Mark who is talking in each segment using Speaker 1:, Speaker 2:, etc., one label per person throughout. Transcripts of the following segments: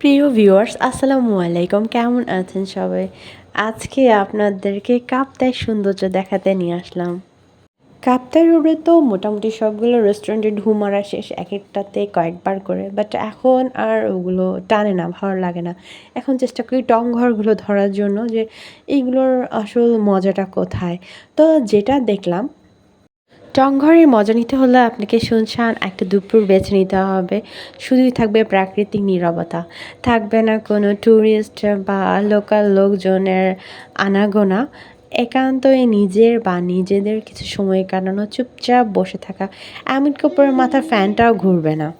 Speaker 1: প্রিয় ভিউয়ার্স, আসসালামু আলাইকুম। কেমন আছেন সবাই? আজকে আপনাদেরকে কাপ্তায় সৌন্দর্য দেখাতে নিয়ে আসলাম। কাপ্তাই রোডে তো মোটামুটি সবগুলো রেস্টুরেন্টে ঢুমারা শেষ, এক একটাতে কয়েকবার করে বাট এখন আর ওগুলো টানে না, ভালো লাগে না। এখন চেষ্টা করি টং ঘরগুলো ধরার জন্য যে এইগুলোর আসল মজাটা কোথায়? তো যেটা দেখলাম টংঘরের মজা নিতে হলে আপনাকে শুনশান একটা দুপুর বেছে নিতে হবে। শুধুই থাকবে প্রাকৃতিক নিরবতা। থাকবে না কোনো ট্যুরিস্ট বা লোকাল লোকজনের আনাগোনা। একান্তই নিজের বা নিজেদের কিছু সময় কাটানো, চুপচাপ বসে থাকা। এমন কাপড়ের মাথার ফ্যানটাও ঘুরবে না।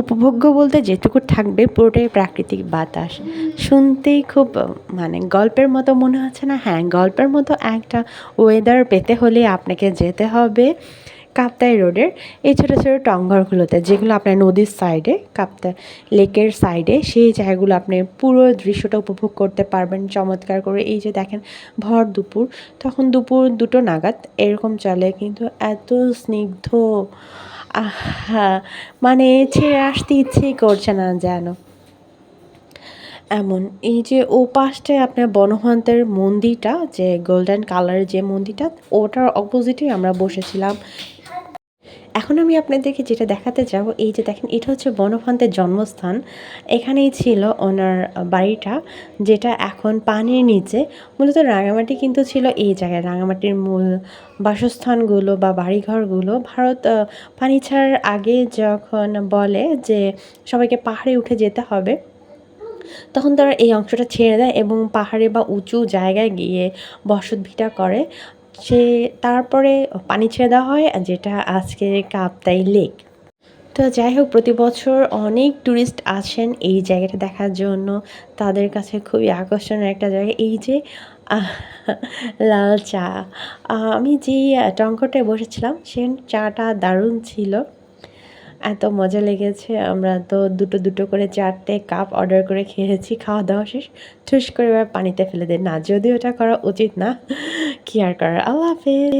Speaker 1: উপভোগ্য বলতে যেটুকু থাকবে পুরোটাই প্রাকৃতিক বাতাস। শুনতেই খুব মানে গল্পের মতো মনে হচ্ছে না। হ্যাঁ গল্পের মতো একটা ওয়েদার পেতে হলে আপনাকে যেতে হবে কাপ্তাই রোডের এই ছোটো ছোটো টংঘরগুলোতে যেগুলো আপনার নদীর সাইডে কাপ্তা লেকের সাইডে সেই জায়গাগুলো আপনি পুরো দৃশ্যটা উপভোগ করতে পারবেন। চমৎকার করে এই যে দেখেন, ভর দুপুর, তখন দুপুর দুটো নাগাদ এরকম চলে। কিন্তু এত স্নিগ্ধ মানে ছেড়ে আসতে ইচ্ছেই করছে না যেন। এমন, এই যে ও পাশটায় আপনার বনহন্তের মন্দিরটা, যে গোল্ডেন কালারের যে মন্দিরটা, ওটার অপোজিটে আমরা বসেছিলাম। এখন আমি আপনাদেরকে যেটা দেখাতে যাব, এই যে দেখেন, এটা হচ্ছে বনফান্তের জন্মস্থান। এখানেই ছিল ওনার বাড়িটা, যেটা এখন পানির নিচে। মূলত রাঙামাটি কিন্তু ছিল এই জায়গায়, রাঙামাটির মূল বাসস্থানগুলো বা বাড়িঘরগুলো। ভারত পানি ছাড়ার আগে যখন বলে যে সবাইকে পাহাড়ে উঠে যেতে হবে, তখন তারা এই অংশটা ছেড়ে দেয় এবং পাহাড়ে বা উঁচু জায়গায় গিয়ে বসত ভিটা করে। সে তারপরে পানি ছেড়ে দেওয়া হয় যেটা আজকে কাপ্তাই লেক। তো যাই হোক, প্রতি বছর অনেক ট্যুরিস্ট আসেন এই জায়গাটা দেখার জন্য। তাদের কাছে খুবই আকর্ষণীয় একটা জায়গা, এই যে লাল চা। আমি যেই টঙ্কটায় বসেছিলাম, সে চাটা দারুণ ছিল। এত মজা লেগেছে, আমরা তো দুটো দুটো করে চারটে কাপ অর্ডার করে খেয়েছি, খাওয়া দাওয়া শেষ। ঠুস করে এবার পানিতে ফেলে দেয় না, যদিও এটা করা উচিত না কি আর করার আল্লাহ হাফেজ